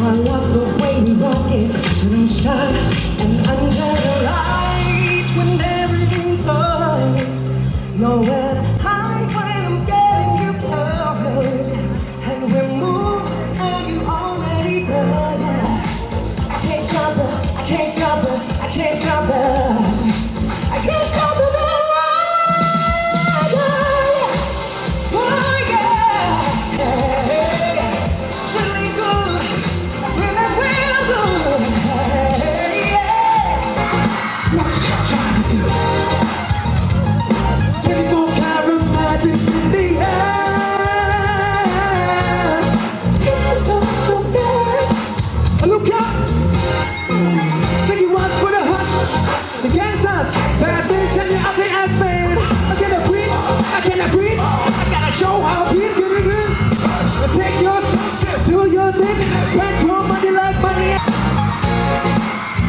I love the way we walk it. Sunshine and under show how I beat, get it in. So take your shit, do your thing, spend your money like money.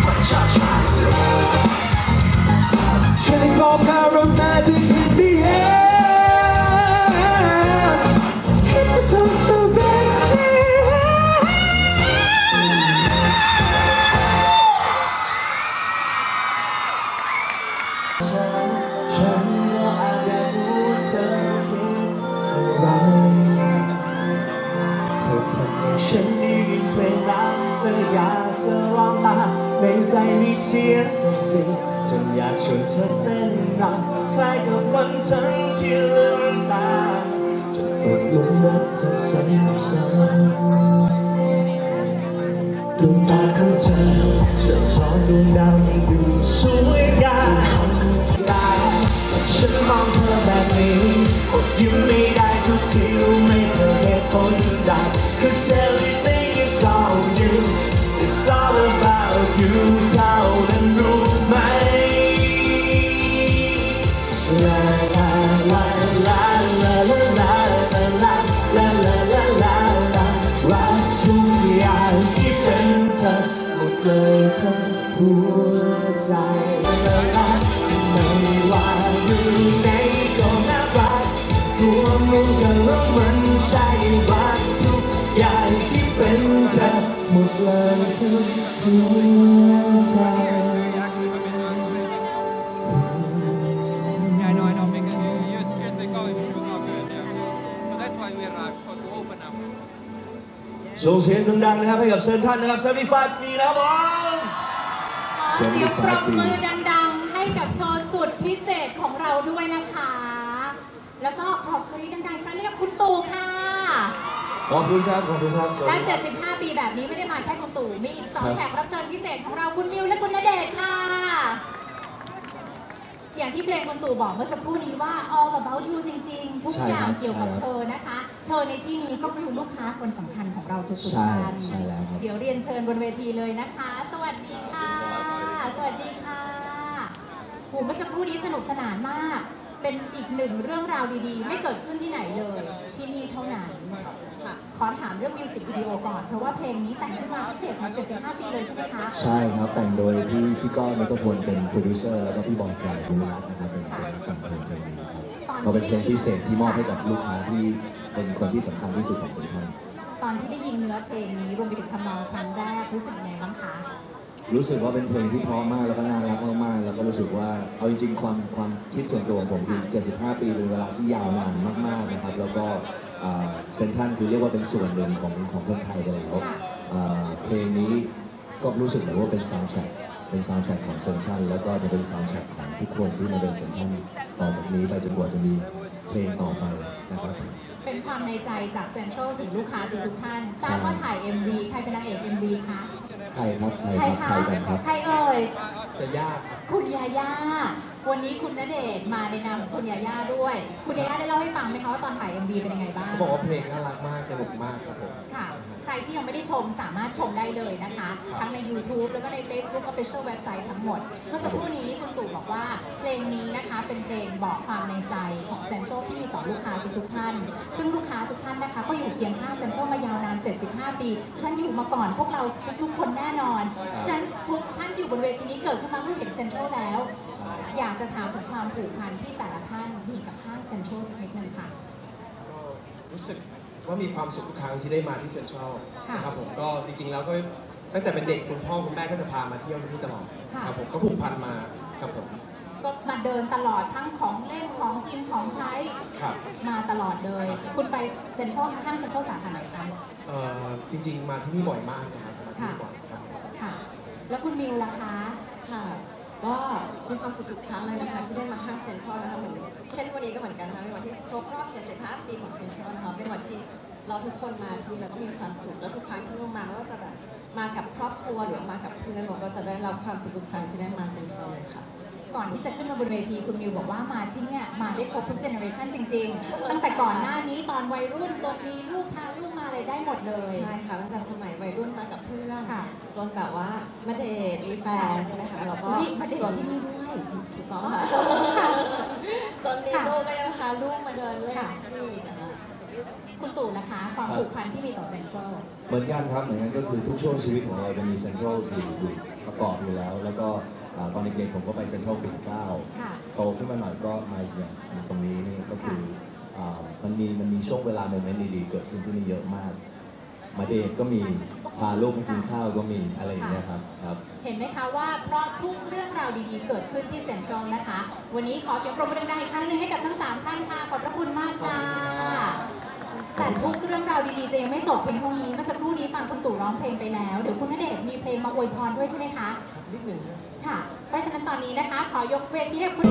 What y'all? 24 karat magic อยากจะร้องตามในใจมีเสียงดีจนอยากชวนเธอเต้นรำคล้ายกับวันทั้งที่ลืมตาจนตกหลุมรักเธอซ้ำๆดวงตาของเธอสะท้อนดวงดาวที่ดูสวยงามตาฉันมองเธอแบบนี้อดยิ้มไม่ได้ทุกทีรู้ไม่เคยเหตุผลใด Cause everything is หัวใจลาลาไม่ว่าอยู่ไหนก็น่ารักรวมมือกันแล้วมันใช่รักทุกอย่างที่เป็นเธอหมดเลยทั้งหัวใจ Yeah, I know, I know, because you, you years ago it was not good, yeah. So that's why we are uh, trying to open up. ส่งเสียงดังๆนะครับให้กับเซนทรันนะครับ75ปีแล้วผมขอ เสียงปรบมือดังๆ ให้กับโชว์สุดพิเศษของเราด้วยนะคะ แล้วก็ขอบกรี๊ดดังๆครั้งนี้กับคุณตู่ค่ะ ขอบคุณครับ ขอบคุณครับสวัสและดีครับ 75 ปีแบบนี้ไม่ได้มาแค่คุณตู่ มีอีกสองครับ แขกรับเชิญพิเศษของเราคุณมิวและคุณณเดชน์ค่ะ อย่างที่เพลงคุณตู่บอกเมื่อสักครู่นี้ว่า all about you จริง ๆ ทุกอย่างเกี่ยวกับเธอนะคะ เธอในที่นี้ก็คือลูกค้าคนสำคัญของเราทุกๆใช่ท่านใช่แล้วครับ เดี๋ยวเรียนเชิญบนเวทีเลยนะคะ สวัสดีค่ะสวัสดีค่ะโหเมื่อสักครู่นี้สนุกสนานมาก เป็นอีกหนึ่งเรื่องราวดีๆ ไม่เกิดขึ้นที่ไหนเลย ที่นี่เท่านั้นค่ะขอถามเรื่องมิวสิกวิดีโอก่อน เพราะว่าเพลงนี้แต่งขึ้นมาพิเศษสำหรับ75 ปีเลยใช่ไหมคะ ใช่ครับแต่งโดยพี่พี่ก้องนกพลเป็นโปรดิวเซอร์แล้วก็พี่บอยไกรบุญรัตน์นะครับเป็นคนแต่งเพลงเพลงนี้ครับก็เป็นเพลงพิเศษที่มอบให้กับลูกค้าที่เป็นคนที่สำคัญที่สุดของสุนทรตอนที่ได้ยินเนื้อเพลงนี้รวมไปถึงทำนองครั้งแรกรู้สึกยังไงบ้างคะ รู้สึกว่าเป็นเพลงที่เพราะมากแล้วก็น่ารักมากๆแล้วก็รู้สึกว่าเอาจริงๆความความคิดส่วนตัวของผมคือ 75 ปีเป็นเวลาที่ยาวนานมากๆนะครับ แล้วก็เซนทรันคือเรียกว่าเป็นส่วนหนึ่งของของคนไทยไปแล้วอ่าเพลงนี้ก็รู้สึกเหมือนว่าเป็นซาวด์แทร็กเป็นซาวด์แทร็กของเซนทรันแล้วก็จะเป็นซาวด์แทร็กของทุกคนที่มาเป็นเซนทรันต่อจากนี้ไปจนกว่าจะมีเพลงต่อไปนะครับ เป็นความในใจจากเซ็นทรัลถึงลูกค้าทุกๆท่าน ทราบว่าถ่าย MV ใครเป็นนางเอก MV คะ ใครครับใครใครครับใครคะกันครับ ใครเอ่ยจะยาก คุณยาย่า วันนี้คุณณเดชน์มาในนามของคุณยาย่าด้วย คุณยาย่าได้เล่าให้ฟังไหมคะว่าตอนถ่าย MV เป็นยังไงบ้าง เขาบอกว่าเพลงน่ารักมากสนุกมากครับผม ค่ะ ใครที่ยังไม่ได้ชมสามารถชมได้เลยนะคะทั้งใน YouTube แล้วก็ใน Facebook Official Website ทั้งหมด เมื่อสักครู่นี้คุณตู่บอกว่า เพลงนี้นะคะเป็นเพลงบอกความในใจของเซ็นทรัลที่มีต่อลูกค้าทุกๆท่าน ซึ่งลูกค้าทุกท่านนะคะ ก็อยู่เคียงข้างเซ็นทรัลมายาวนาน 75 ปีฉันอยู่มาก่อนพวกเราทุกๆคนแน่นอนฉันทุกท่านที่อยู่บนเวทีนี้เกิดขึ้นมาเพื่อเห็นเซ็นทรัลแล้ว อยากจะถามถึงความผูกพันที่แต่ละท่านมีกับห้างเซ็นทรัลสักนิดนึงค่ะ ก็รู้สึกว่ามีความสุขทุกครั้งที่ได้มาที่เซ็นทรัลค่ะนะครับผมก็จริงๆแล้วก็ตั้งแต่เป็นเด็กคุณพ่อคุณแม่ก็จะพามาเที่ยวที่นี่ตลอดค่ะ ครับผมก็ผูกพันมาครับผมก็มาเดินตลอดทั้งของเล่นของกินของใช้ครับ มาตลอดเลย คุณไปเซ็นทรัลห้างเซ็นทรัลสาขาไหนคะ เอ่อจริงๆมาที่นี่บ่อยมากนะครับมาที่ค่ะนี่บ่อยครับ ค่ะ แล้วคุณมิวล่ะคะ ค่ะ ก็มีความสุขทุกครั้งเลยนะคะ ที่ได้มาห้างเซ็นทรัลนะคะเหมือนเช่นวันนี้ก็เหมือนกันนะคะเป็นวันที่ครบรอบ 75 ปีของเซ็นทรัลนะคะเป็นวันที่เราทุกคนมาที่แล้วก็มีความสุขแล้วทุกครั้งที่เรามาไม่ว่าจะแบบมากับครอบครัวหรือมากับเพื่อนเราก็จะได้รับความสุขทุกครั้งที่ได้มาเซ็นทรัลเลยค่ะก่อนที่จะขึ้นมาบนเวทีคุณมิวบอกว่ามาที่เนี่ยมาได้ครบทุกเจเนอเรชันจริง ๆ ตั้งแต่ก่อนหน้านี้ตอนวัยรุ่นจนมีลู ไรได้หมดเลย ใช่ค่ะตั้งแต่สมัยวัยรุ่นมากับเพื่อนค่ะ จนแบบว่ามาเดทมีแฟนใช่ไหมคะแล้วก็นี่มาเดทจนที่นี่ด้วยถูกต้องค่ะค่ะจนมีค่ะลูกก็ยังพาลูกมาเดินเล่นค่ะที่นี่นะคะคุณตู่นะคะความผูกพันที่มีต่อเซ็นทรัลเหมือนกันครับเหมือนกันก็คือทุกช่วงชีวิตของเราจะมีเซ็นทรัลอยู่อยู่ประกอบอยู่แล้ว แล้วก็อ่าตอนเด็กๆผมก็ไปเซ็นทรัลปิ่นเกล้าค่ะโตขึ้นมาหน่อยก็มาอย่างมาตรงนี้นี่ก็คืออ่า มันมีมันมีช่วงเวลาโมเมนต์ดีๆเกิดขึ้นที่นี่เยอะมาก มาเดทก็มีพาลูกไปกินข้าวก็มีอะไรอย่างเงี้ยครับครับ เห็นไหมคะว่าเพราะทุกเรื่องราวดีๆ เกิดขึ้นที่เซ็นทรัลนะคะ วันนี้ขอเสียงปรบมือดังๆอีกครั้งหนึงให้กับทั้ง3ท่านค่ะขอบพระคุณมากค่ะแต่ทุกเรื่องราวดีๆจะยังไม่จบเพียงเท่านี้เมื่อสักครู่นี้ฟังคุณตู่ร้องเพลงไปแล้ว เดี๋ยวคุณณเดชน์มีเพลงมาอวยพรด้วยใช่ไหมคะนิดหนึ่งนะค่ะ เพราะฉะนั้นตอนนี้นะคะ ขอยกเวทีให้คุณ